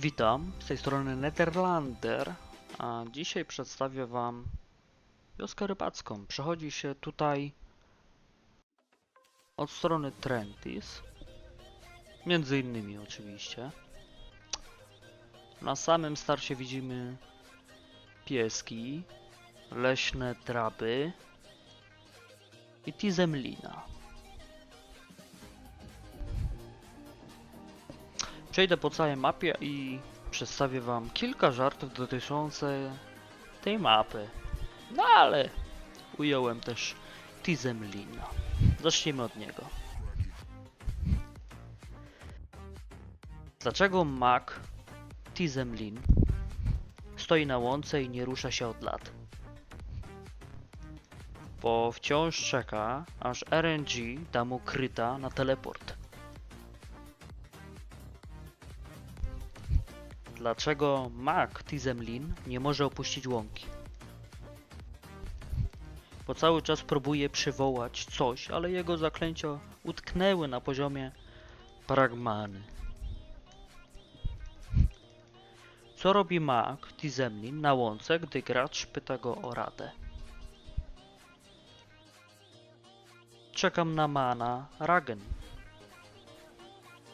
Witam, z tej strony Netherlander, a dzisiaj przedstawię Wam wioskę rybacką. Przechodzi się tutaj od strony Trentis, między innymi oczywiście. Na samym starcie widzimy pieski, leśne traby i Tizemlina. Przejdę po całej mapie i przedstawię wam kilka żartów dotyczących tej mapy. No ale ująłem też Tizemlina. Zacznijmy od niego. Dlaczego Mac Tizemlin stoi na łące i nie rusza się od lat? Bo wciąż czeka, aż RNG da mu kryta na teleport. Dlaczego Mac Tizemlin nie może opuścić łąki? Bo cały czas próbuje przywołać coś, ale jego zaklęcia utknęły na poziomie pragmany. Co robi Mac Tizemlin na łące, gdy gracz pyta go o radę? Czekam na mana Ragen.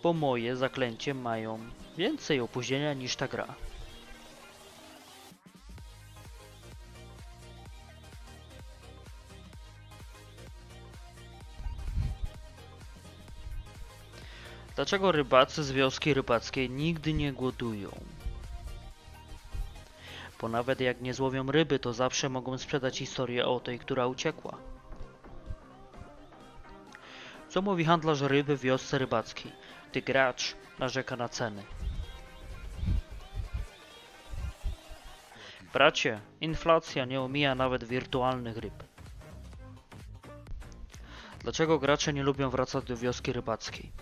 Bo moje zaklęcie mają więcej opóźnienia niż ta gra. Dlaczego rybacy z wioski rybackiej nigdy nie głodują? Bo nawet jak nie złowią ryby, to zawsze mogą sprzedać historię o tej, która uciekła. Co mówi handlarz ryby w wiosce rybackiej, gdy gracz narzeka na ceny? Bracie, inflacja nie omija nawet wirtualnych ryb. Dlaczego gracze nie lubią wracać do wioski rybackiej?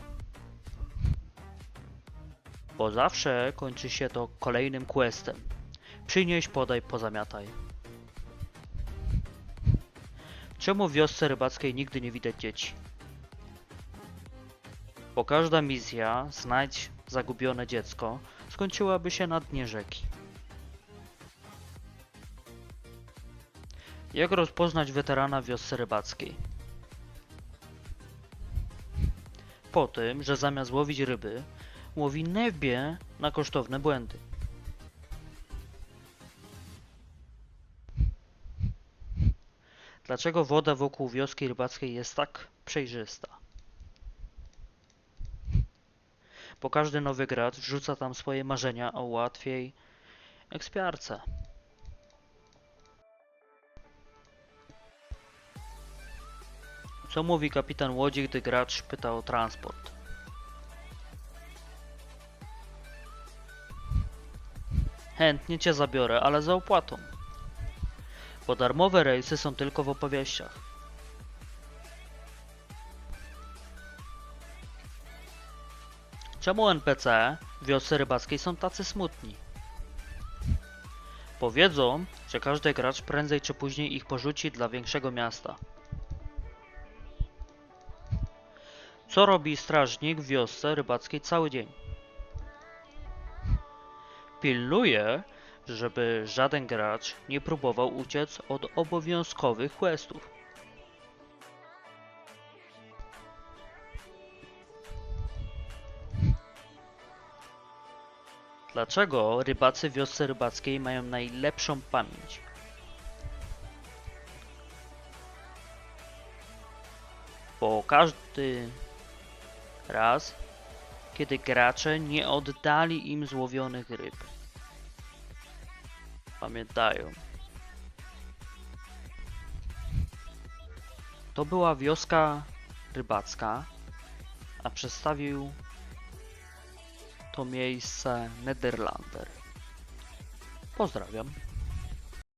Bo zawsze kończy się to kolejnym questem. Przynieś, podaj, pozamiataj. Czemu w wiosce rybackiej nigdy nie widać dzieci? Bo każda misja, znajdź zagubione dziecko, skończyłaby się na dnie rzeki. Jak rozpoznać weterana wiosce rybackiej? Po tym, że zamiast łowić ryby, łowi nebie na kosztowne błędy. Dlaczego woda wokół wioski rybackiej jest tak przejrzysta? Bo każdy nowy gracz wrzuca tam swoje marzenia o łatwiej ekspiarce. Co mówi kapitan łodzi, gdy gracz pyta o transport? Chętnie cię zabiorę, ale za opłatą. Bo darmowe rejsy są tylko w opowieściach. Czemu NPC wiosce rybackiej są tacy smutni? Powiedzą, że każdy gracz prędzej czy później ich porzuci dla większego miasta. Co robi strażnik w wiosce rybackiej cały dzień? Pilnuje, żeby żaden gracz nie próbował uciec od obowiązkowych questów. Dlaczego rybacy w wiosce rybackiej mają najlepszą pamięć? Bo każdy raz, kiedy gracze nie oddali im złowionych ryb. Pamiętają. To była wioska rybacka, a przedstawił to miejsce Nederlander. Pozdrawiam.